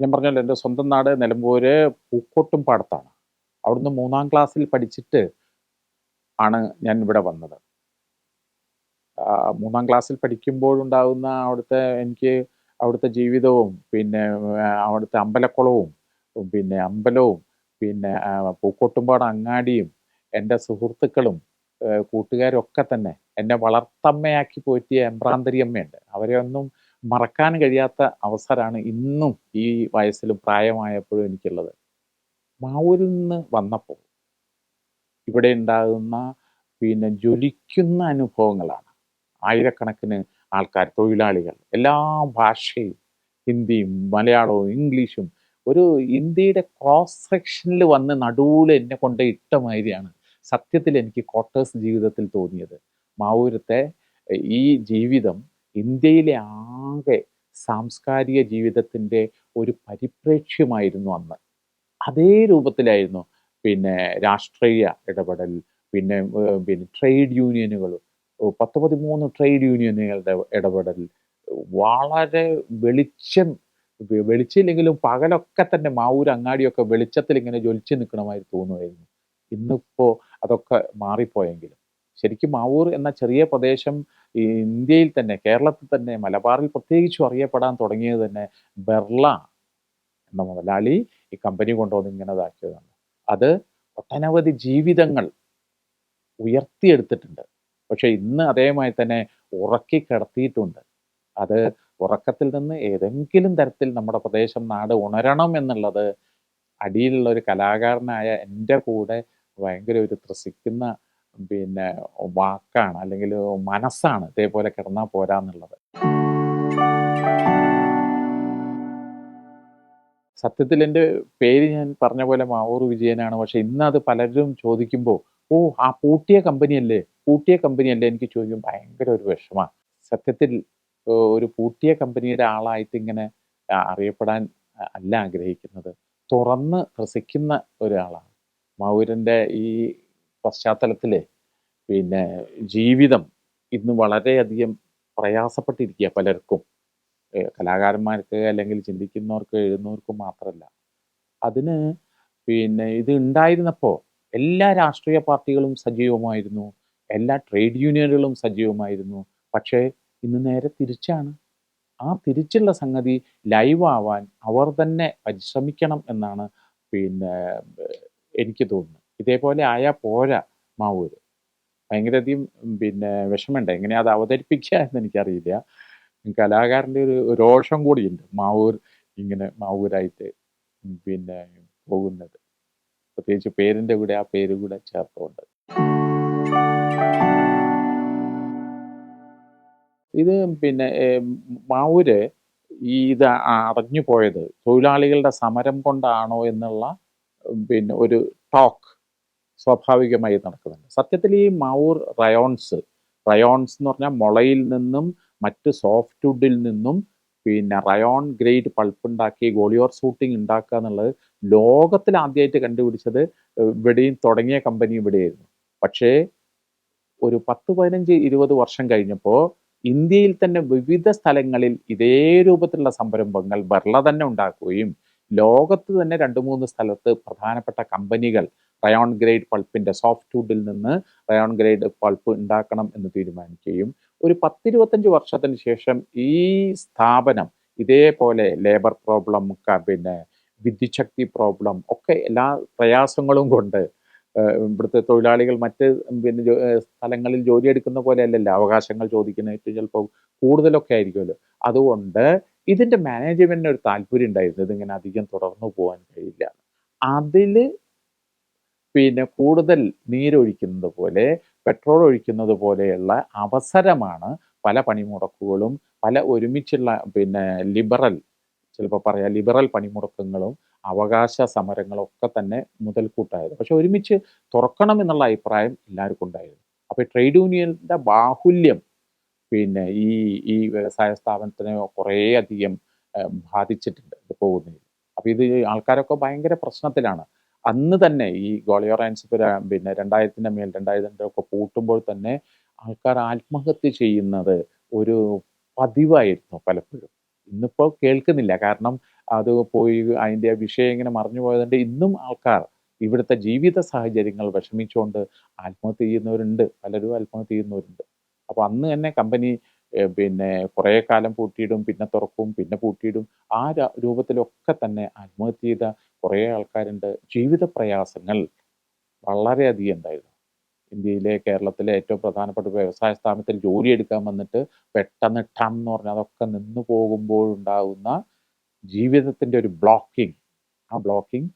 ഞാൻ പറഞ്ഞല്ലോ എന്റെ സ്വന്തം നാട് നിലമ്പൂര് പൂക്കോട്ടും പാടത്താണ്. അവിടുന്ന് മൂന്നാം ക്ലാസ്സിൽ പഠിച്ചിട്ട് ആണ് ഞാൻ ഇവിടെ വന്നത്. മൂന്നാം ക്ലാസ്സിൽ പഠിക്കുമ്പോഴുണ്ടാകുന്ന അവിടുത്തെ എനിക്ക് അവിടുത്തെ ജീവിതവും പിന്നെ അവിടുത്തെ അമ്പലക്കുളവും പിന്നെ അമ്പലവും പിന്നെ പൂക്കോട്ടുംപാട് അങ്ങാടിയും എന്റെ സുഹൃത്തുക്കളും കൂട്ടുകാരൊക്കെ തന്നെ എന്നെ വളർത്തമ്മയാക്കി പോറ്റിയ എമ്പ്രാന്തരിയമ്മയുണ്ട് അവരെയൊന്നും മറക്കാൻ കഴിയാത്ത അവസരമാണ് ഇന്നും ഈ വയസ്സിലും പ്രായമായപ്പോഴും എനിക്കുള്ളത്. മാവൂരിൽ നിന്ന് വന്നപ്പോൾ ഇവിടെ ഉണ്ടാകുന്ന പിന്നെ ജ്വലിക്കുന്ന അനുഭവങ്ങളാണ്. ആയിരക്കണക്കിന് ആൾക്കാർ തൊഴിലാളികൾ എല്ലാ ഭാഷയും ഹിന്ദിയും മലയാളവും ഇംഗ്ലീഷും ഒരു ഇന്ത്യയുടെ ക്രോസ് സെക്ഷനിൽ വന്ന് നടുവിൽ എന്നെ കൊണ്ട് ഇട്ട മാതിരിയാണ് സത്യത്തിൽ എനിക്ക് ക്വാർട്ടേഴ്സ് ജീവിതത്തിൽ തോന്നിയത്. മാവൂരത്തെ ഈ ജീവിതം ഇന്ത്യയിലെ ആകെ സാംസ്കാരിക ജീവിതത്തിന്റെ ഒരു പരിപ്രേക്ഷ്യമായിരുന്നു അന്ന്. അതേ രൂപത്തിലായിരുന്നു പിന്നെ രാഷ്ട്രീയ ഇടപെടൽ പിന്നെ പിന്നെ ട്രേഡ് യൂണിയനുകൾ പത്ത് പതിമൂന്ന് ട്രേഡ് യൂണിയനുകളുടെ ഇടപെടൽ വളരെ വെളിച്ചം വെളിച്ചില്ലെങ്കിലും പകലൊക്കെ തന്നെ മാവൂർ അങ്ങാടിയൊക്കെ വെളിച്ചത്തിൽ ഇങ്ങനെ ജ്വലിച്ച് നിൽക്കണമായി തോന്നുമായിരുന്നു. ഇന്നിപ്പോൾ അതൊക്കെ മാറിപ്പോയെങ്കിലും. ശരിക്കും മാവൂർ എന്ന ചെറിയ പ്രദേശം ഇന്ത്യയിൽ തന്നെ കേരളത്തിൽ തന്നെ മലബാറിൽ പ്രത്യേകിച്ചും അറിയപ്പെടാൻ തുടങ്ങിയത് തന്നെ ബെർള എന്ന മുതലാളി ഈ കമ്പനി കൊണ്ടുവന്ന് ഇങ്ങനെ ഇതാക്കിയതാണ്. അത് ഒട്ടനവധി ജീവിതങ്ങൾ ഉയർത്തിയെടുത്തിട്ടുണ്ട്. പക്ഷെ ഇന്ന് അതേമായി തന്നെ ഉറക്കി കിടത്തിയിട്ടുണ്ട്. അത് ഉറക്കത്തിൽ നിന്ന് ഏതെങ്കിലും തരത്തിൽ നമ്മുടെ പ്രദേശം നാട് ഉണരണം എന്നുള്ളത് അടിയിലുള്ള ഒരു കലാകാരനായ എന്റെ കൂടെ ഭയങ്കര ഒരു ത്രസിക്കുന്ന പിന്നെ വാക്കാണ് അല്ലെങ്കിൽ മനസ്സാണ് ഇതേപോലെ കിടന്നാൽ പോരാന്നുള്ളത് സത്യത്തിൽ എന്റെ പേര് ഞാൻ പറഞ്ഞ പോലെ മാവൂർ വിജയനാണ്. പക്ഷെ ഇന്ന് അത് പലരും ചോദിക്കുമ്പോൾ ഓ ആ പൂട്ടിയ കമ്പനി അല്ലേ പൂട്ടിയ കമ്പനി അല്ലേ എനിക്ക് ചോദിക്കും ഭയങ്കര ഒരു വിഷമാണ് സത്യത്തിൽ ഒരു പൂട്ടിയ കമ്പനിയുടെ ആളായിട്ട് ഇങ്ങനെ അറിയപ്പെടാൻ അല്ല ആഗ്രഹിക്കുന്നത്. തുറന്ന് ത്രസിക്കുന്ന ഒരാളാണ്. മാവൂരിന്റെ ഈ പശ്ചാത്തലത്തിലെ പിന്നെ ജീവിതം ഇന്ന് വളരെയധികം പ്രയാസപ്പെട്ടിരിക്കുക പലർക്കും. കലാകാരന്മാർക്ക് അല്ലെങ്കിൽ ചിന്തിക്കുന്നവർക്ക് എഴുതുന്നവർക്കും മാത്രമല്ല അതിന് പിന്നെ ഇത് ഉണ്ടായിരുന്നപ്പോൾ എല്ലാ രാഷ്ട്രീയ പാർട്ടികളും സജീവമായിരുന്നു. എല്ലാ ട്രേഡ് യൂണിയനുകളും സജീവമായിരുന്നു. പക്ഷേ ഇന്ന് നേരെ തിരിച്ചാണ്. ആ തിരിച്ചുള്ള സംഗതി ലൈവ് ആവാൻ അവർ തന്നെ പരിശ്രമിക്കണം എന്നാണ് പിന്നെ എനിക്ക് തോന്നുന്നത്. ഇതേപോലെ ആയാൽ പോരാ മാവൂര്. ഭയങ്കരധികം പിന്നെ വിഷമമുണ്ട്. എങ്ങനെയാ അത് അവതരിപ്പിക്കുക എന്ന് എനിക്കറിയില്ല. കലാകാരന്റെ ഒരു രോഷം കൂടിയുണ്ട് മാവൂർ ഇങ്ങനെ മാവൂരായിട്ട് പിന്നെ പോകുന്നത്. പ്രത്യേകിച്ച് പേരിന്റെ കൂടെ ആ പേര് കൂടെ ചേർത്തുകൊണ്ട്. ഇത് പിന്നെ മാവൂര് ഈ ഇത് അടഞ്ഞു പോയത് തൊഴിലാളികളുടെ സമരം കൊണ്ടാണോ എന്നുള്ള പിന്നെ ഒരു ടോക്ക് സ്വാഭാവികമായി നടക്കുന്നുണ്ട്. സത്യത്തിൽ ഈ മൗർ റയോൺസ് റയോൺസ് എന്ന് പറഞ്ഞാൽ മുളയിൽ നിന്നും മറ്റ് സോഫ്റ്റ് വുഡിൽ നിന്നും പിന്നെ റയോൺ ഗ്രേഡ് പൾപ്പ് ഉണ്ടാക്കി ഗോളിയോർ സൂട്ടിങ് ഉണ്ടാക്കുക എന്നുള്ളത് ലോകത്തിൽ ആദ്യമായിട്ട് കണ്ടുപിടിച്ചത് ഇവിടെയും തുടങ്ങിയ കമ്പനി ഇവിടെയായിരുന്നു. പക്ഷേ ഒരു പത്ത് പതിനഞ്ച് ഇരുപത് വർഷം കഴിഞ്ഞപ്പോൾ ഇന്ത്യയിൽ തന്നെ വിവിധ സ്ഥലങ്ങളിൽ ഇതേ രൂപത്തിലുള്ള സംരംഭങ്ങൾ ബർള തന്നെ ഉണ്ടാക്കുകയും ലോകത്ത് തന്നെ രണ്ട് മൂന്ന് സ്ഥലത്ത് പ്രധാനപ്പെട്ട കമ്പനികൾ റയോൺ ഗ്രേഡ് പൾപ്പിന്റെ സോഫ്റ്റ് വുഡിൽ നിന്ന് റയോൺ ഗ്രേഡ് പൾപ്പ് ഉണ്ടാക്കണം എന്ന് തീരുമാനിക്കുകയും ഒരു പത്തിരുപത്തഞ്ച് വർഷത്തിന് ശേഷം ഈ സ്ഥാപനം ഇതേപോലെ ലേബർ പ്രോബ്ലം പിന്നെ വിദ്യുച്ഛക്തി പ്രോബ്ലം ഒക്കെ എല്ലാ പ്രയാസങ്ങളും കൊണ്ട് ഇവിടുത്തെ തൊഴിലാളികൾ മറ്റ് പിന്നെ സ്ഥലങ്ങളിൽ ജോലി എടുക്കുന്ന പോലെ അല്ലല്ലോ അവകാശങ്ങൾ ചോദിക്കുന്നതായിട്ട് ചിലപ്പോൾ കൂടുതലൊക്കെ ആയിരിക്കുമല്ലോ. അതുകൊണ്ട് ഇതിന്റെ മാനേജ്മെന്റിന് ഒരു താല്പര്യം ഉണ്ടായിരുന്നു ഇതിങ്ങനെ അധികം തുടർന്നു പോകാൻ കഴിയില്ല. അതിൽ പിന്നെ കൂടുതൽ നീരൊഴിക്കുന്നത് പോലെ പെട്രോൾ ഒഴിക്കുന്നത് പോലെയുള്ള അവസരമാണ് പല പണിമുടക്കുകളും പല ഒരുമിച്ചുള്ള പിന്നെ ലിബറൽ ചിലപ്പോൾ പറയാം ലിബറൽ പണിമുടക്കങ്ങളും അവകാശ സമരങ്ങളും ഒക്കെ തന്നെ മുതൽക്കൂട്ടായത്. പക്ഷെ ഒരുമിച്ച് തുറക്കണം എന്നുള്ള അഭിപ്രായം എല്ലാവർക്കും ഉണ്ടായിരുന്നു. അപ്പോൾ ട്രേഡ് യൂണിയന്റെ ബാഹുല്യം പിന്നെ ഈ ഈ വ്യവസായ സ്ഥാപനത്തിന് കുറേയധികം ബാധിച്ചിട്ടുണ്ട് ഇത് പോകുന്നതിൽ. അപ്പോൾ ഇത് ആൾക്കാരൊക്കെ ഭയങ്കര പ്രശ്നത്തിലാണ്. അന്ന് തന്നെ ഈ ഗോളിയോറാൻസ് പിന്നെ രണ്ടായിരത്തിന്റെ മേൽ രണ്ടായിരത്തിന്റെ ഒക്കെ പൂട്ടുമ്പോൾ തന്നെ ആൾക്കാർ ആത്മഹത്യ ചെയ്യുന്നത് ഒരു പതിവായിരുന്നു പലപ്പോഴും. ഇന്നിപ്പോൾ കേൾക്കുന്നില്ല. കാരണം അത് പോയി അതിന്റെ വിഷയം ഇങ്ങനെ മറിഞ്ഞു പോയതുകൊണ്ട് ഇന്നും ആൾക്കാർ ഇവിടുത്തെ ജീവിത സാഹചര്യങ്ങൾ വിഷമിച്ചുകൊണ്ട് ആത്മഹത്യ ചെയ്യുന്നവരുണ്ട്. പലരും ആത്മഹത്യ ചെയ്യുന്നവരുണ്ട്. അപ്പോൾ അന്ന് തന്നെ കമ്പനി പിന്നെ കുറേ കാലം പൂട്ടിയിടും പിന്നെ തുറക്കും പിന്നെ പൂട്ടിയിടും. ആ രൂപത്തിലൊക്കെ തന്നെ ആത്മഹത്യ ചെയ്ത കുറേ ആൾക്കാരുണ്ട്. ജീവിത പ്രയാസങ്ങൾ വളരെയധികം ഉണ്ടായിരുന്നു. ഇന്ത്യയിലെ കേരളത്തിലെ ഏറ്റവും പ്രധാനപ്പെട്ട വ്യവസായ സ്ഥാപനത്തിൽ ജോലി എടുക്കാൻ വന്നിട്ട് പെട്ടെന്ന് ടം എന്ന് പറഞ്ഞാൽ അതൊക്കെ നിന്നു പോകുമ്പോഴുണ്ടാകുന്ന ജീവിതത്തിന്റെ ഒരു ബ്ലോക്കിംഗ്. ആ ബ്ലോക്കിംഗ്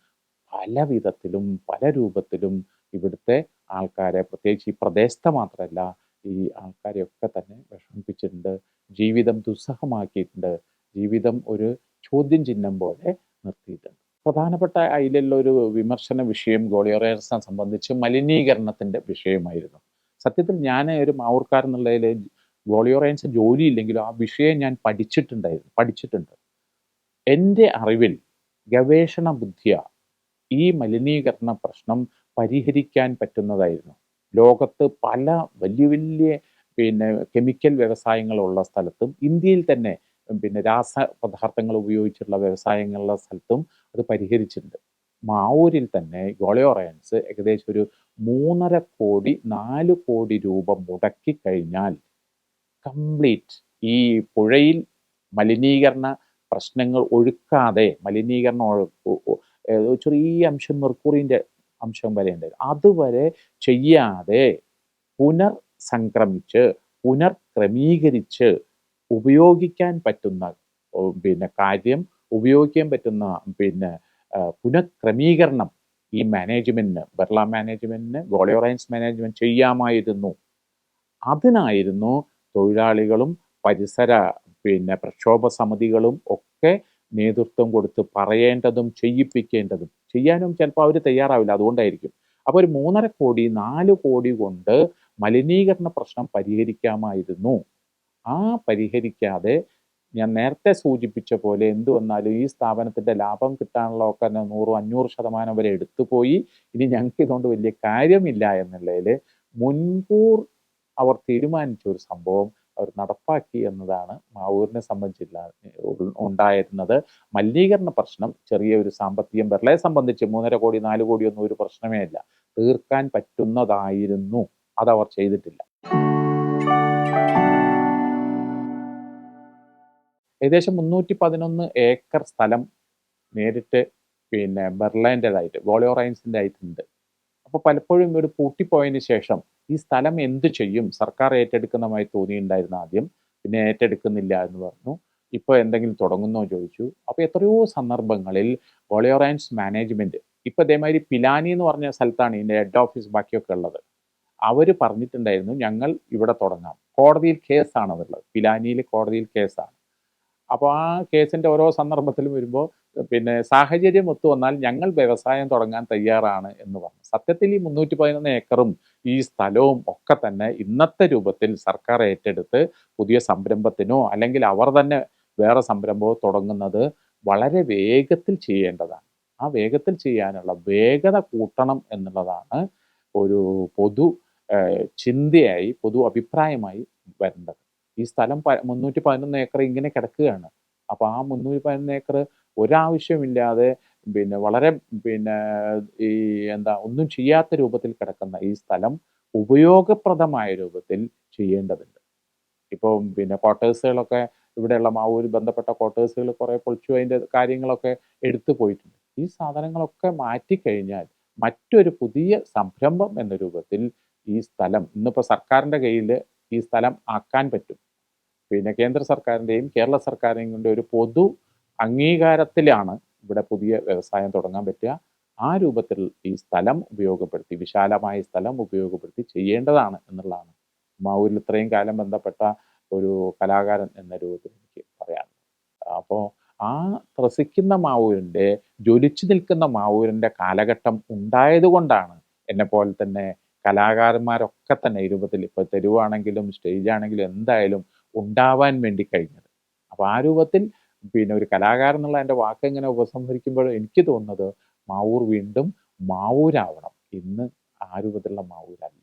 പല വിധത്തിലും പല രൂപത്തിലും ഇവിടുത്തെ ആൾക്കാരെ പ്രത്യേകിച്ച് ഈ പ്രദേശത്തെ മാത്രമല്ല ഈ ആൾക്കാരെയൊക്കെ തന്നെ വിഷമിപ്പിച്ചിട്ടുണ്ട്. ജീവിതം ദുസ്സഹമാക്കിയിട്ടുണ്ട്. ജീവിതം ഒരു ചോദ്യം ചിഹ്നം പോലെ നിർത്തിയിട്ടുണ്ട്. പ്രധാനപ്പെട്ട അതിലുള്ള ഒരു വിമർശന വിഷയം ഗോളിയോറേഴ്സിനെ സംബന്ധിച്ച് മലിനീകരണത്തിന്റെ വിഷയമായിരുന്നു. സത്യത്തിൽ ഞാൻ ഒരു മാവൂർക്കാരെന്നുള്ളതിൽ ഗോളിയോറേൻസ് ജോലിയില്ലെങ്കിലും ആ വിഷയം ഞാൻ പഠിച്ചിട്ടുണ്ടായിരുന്നു പഠിച്ചിട്ടുണ്ട്. എന്റെ അറിവിൽ ഗവേഷണ ബുദ്ധിയ ഈ മലിനീകരണ പ്രശ്നം പരിഹരിക്കാൻ പറ്റുന്നതായിരുന്നു. ലോകത്ത് പല വലിയ വലിയ പിന്നെ കെമിക്കൽ വ്യവസായങ്ങളുള്ള സ്ഥലത്തും ഇന്ത്യയിൽ തന്നെ പിന്നെ രാസ പദാർത്ഥങ്ങൾ ഉപയോഗിച്ചുള്ള വ്യവസായങ്ങളുടെ സ്ഥലത്തും അത് പരിഹരിച്ചിട്ടുണ്ട്. മാവൂരിൽ തന്നെ ഗോളിയോറയൻസ് ഏകദേശം ഒരു മൂന്നര കോടി നാല് കോടി രൂപ മുടക്കി കഴിഞ്ഞാൽ കംപ്ലീറ്റ് ഈ പുഴയിൽ മലിനീകരണ പ്രശ്നങ്ങൾ ഒഴുക്കാതെ മലിനീകരണം ചെറിയ അംശം മെർക്കുറിന്റെ അംശം വരെ ഉണ്ട്. അതുവരെ ചെയ്യാതെ പുനർ സംക്രമിച്ച് പുനർക്രമീകരിച്ച് ഉപയോഗിക്കാൻ പറ്റുന്ന പിന്നെ കാര്യം ഉപയോഗിക്കാൻ പറ്റുന്ന പിന്നെ പുനഃക്രമീകരണം ഈ മാനേജ്മെന്റിന് ബിർള മാനേജ്മെന്റിന് ഗോളിയോറൈൻസ് മാനേജ്മെന്റ് ചെയ്യാമായിരുന്നു. അതിനായിരുന്നു തൊഴിലാളികളും പരിസര പിന്നെ പ്രക്ഷോഭ സമിതികളും ഒക്കെ നേതൃത്വം കൊടുത്ത് പറയേണ്ടതും ചെയ്യിപ്പിക്കേണ്ടതും. ചെയ്യാനും ചിലപ്പോൾ അവർ തയ്യാറാവില്ല അതുകൊണ്ടായിരിക്കും. അപ്പോൾ ഒരു മൂന്നര കോടി നാല് കോടി കൊണ്ട് മലിനീകരണ പ്രശ്നം പരിഹരിക്കാമായിരുന്നു. ആ പരിഹരിക്കാതെ ഞാൻ നേരത്തെ സൂചിപ്പിച്ച പോലെ എന്തു വന്നാലും ഈ സ്ഥാപനത്തിന്റെ ലാഭം കിട്ടാനുള്ള ഒക്കെ നൂറും അഞ്ഞൂറ് ശതമാനം വരെ എടുത്തുപോയി ഇനി ഞങ്ങൾക്ക് ഇതുകൊണ്ട് വലിയ കാര്യമില്ല എന്നുള്ളതിൽ മുൻകൂർ അവർ തീരുമാനിച്ച ഒരു സംഭവം അവർ നടപ്പാക്കി എന്നതാണ് മാവൂരിനെ സംബന്ധിച്ചില്ല ഉണ്ടായിരുന്നത്. മലിനീകരണ പ്രശ്നം ചെറിയ ഒരു സാമ്പത്തികം ബെർളയെ സംബന്ധിച്ച് മൂന്നര കോടി നാല് കോടി ഒന്നും ഒരു പ്രശ്നമേ അല്ല തീർക്കാൻ പറ്റുന്നതായിരുന്നു. അതവർ ചെയ്തിട്ടില്ല. ഏകദേശം മുന്നൂറ്റി പതിനൊന്ന് ഏക്കർ സ്ഥലം നേരിട്ട് പിന്നെ ബെർലൈന്റെതായിട്ട് വോളിയോറൈൻസിന്റെ ആയിട്ടുണ്ട് അപ്പോൾ പലപ്പോഴും ഒരു പൂട്ടിപ്പോയതിന് ശേഷം ഈ സ്ഥലം എന്ത് ചെയ്യും? സർക്കാർ ഏറ്റെടുക്കുന്നതായി തോന്നിയിട്ടുണ്ടായിരുന്നു ആദ്യം പിന്നെ ഏറ്റെടുക്കുന്നില്ല എന്ന് പറഞ്ഞു. ഇപ്പോൾ എന്തെങ്കിലും തുടങ്ങുന്നോ ചോദിച്ചു. അപ്പോൾ എത്രയോ സന്ദർഭങ്ങളിൽ വോളിയോറൈൻസ് മാനേജ്മെന്റ് ഇപ്പോൾ അതേമാതിരി പിലാനി എന്ന് പറഞ്ഞ സ്ഥലത്താണ് ഇതിന്റെ ഹെഡ് ഓഫീസ് ബാക്കിയൊക്കെ ഉള്ളത്. അവർ പറഞ്ഞിട്ടുണ്ടായിരുന്നു ഞങ്ങൾ ഇവിടെ തുടങ്ങാം. കോടതിയിൽ കേസാണ് അതുള്ളത് പിലാനിയിൽ കോടതിയിൽ കേസാണ്. അപ്പോൾ ആ കേസിന്റെ ഓരോ സന്ദർഭത്തിലും വരുമ്പോൾ പിന്നെ സാഹചര്യം ഒത്തു വന്നാൽ ഞങ്ങൾ വ്യവസായം തുടങ്ങാൻ തയ്യാറാണ് എന്ന് പറഞ്ഞു. സത്യത്തിൽ ഈ മുന്നൂറ്റി പതിനൊന്ന് ഏക്കറും ഈ സ്ഥലവും ഒക്കെ തന്നെ ഇന്നത്തെ രൂപത്തിൽ സർക്കാർ ഏറ്റെടുത്ത് പുതിയ സംരംഭത്തിനോ അല്ലെങ്കിൽ അവർ തന്നെ വേറെ സംരംഭമോ തുടങ്ങുന്നത് വളരെ വേഗത്തിൽ ചെയ്യേണ്ടതാണ്. ആ വേഗത്തിൽ ചെയ്യാനുള്ള വേഗത കൂട്ടണം എന്നുള്ളതാണ് ഒരു പൊതു ചിന്തയായി പൊതു അഭിപ്രായമായി വരേണ്ടത്. ഈ സ്ഥലം മുന്നൂറ്റി പതിനൊന്ന് ഏക്കർ ഇങ്ങനെ കിടക്കുകയാണ്. അപ്പൊ ആ മുന്നൂറ്റി പതിനൊന്ന് ഏക്കർ ഒരാവശ്യമില്ലാതെ പിന്നെ വളരെ പിന്നെ ഈ എന്താ ഒന്നും ചെയ്യാത്ത രൂപത്തിൽ കിടക്കുന്ന ഈ സ്ഥലം ഉപയോഗപ്രദമായ രൂപത്തിൽ ചെയ്യേണ്ടതുണ്ട്. ഇപ്പോൾ പിന്നെ ക്വാർട്ടേഴ്സുകളൊക്കെ ഇവിടെയുള്ള മാവൂര് ബന്ധപ്പെട്ട ക്വാർട്ടേഴ്സുകൾ കുറെ പൊളിച്ചു അതിന്റെ കാര്യങ്ങളൊക്കെ എടുത്തു പോയിട്ടുണ്ട്. ഈ സാധനങ്ങളൊക്കെ മാറ്റിക്കഴിഞ്ഞാൽ മറ്റൊരു പുതിയ സംരംഭം എന്ന രൂപത്തിൽ ഈ സ്ഥലം ഇന്നിപ്പോൾ സർക്കാരിന്റെ കയ്യിൽ ഈ സ്ഥലം ആക്കാൻ പറ്റും. പിന്നെ കേന്ദ്ര സർക്കാരിന്റെയും കേരള സർക്കാരിന്റെയും കൊണ്ട് ഒരു പൊതു അംഗീകാരത്തിലാണ് ഇവിടെ പുതിയ വ്യവസായം തുടങ്ങാൻ പറ്റുക. ആ രൂപത്തിൽ ഈ സ്ഥലം ഉപയോഗപ്പെടുത്തി വിശാലമായ സ്ഥലം ഉപയോഗപ്പെടുത്തി ചെയ്യേണ്ടതാണ് എന്നുള്ളതാണ്. മാവൂരിൽ ഇത്രയും കാലം ബന്ധപ്പെട്ട ഒരു കലാകാരൻ എന്ന രൂപത്തിൽ എനിക്ക് പറയാം അപ്പോൾ ആ ത്രസിക്കുന്ന മാവൂരിന്റെ ജ്വലിച്ചു നിൽക്കുന്ന മാവൂരിന്റെ കാലഘട്ടം ഉണ്ടായതുകൊണ്ടാണ് എന്നെ പോലെ തന്നെ കലാകാരന്മാരൊക്കെ തന്നെ രൂപത്തിൽ ഇപ്പോൾ തെരുവാണെങ്കിലും സ്റ്റേജ് ആണെങ്കിലും എന്തായാലും ഉണ്ടാവാൻ വേണ്ടി കഴിഞ്ഞത്. അപ്പോൾ ആ രൂപത്തിൽ പിന്നെ ഒരു കലാകാരൻ എന്നുള്ള എന്റെ വാക്ക് ഇങ്ങനെ ഉപസംഹരിക്കുമ്പോൾ എനിക്ക് തോന്നുന്നത് മാവൂർ വീണ്ടും മാവൂരാവണം ഇന്ന് ആ രൂപത്തിലുള്ള മാവൂരല്ല.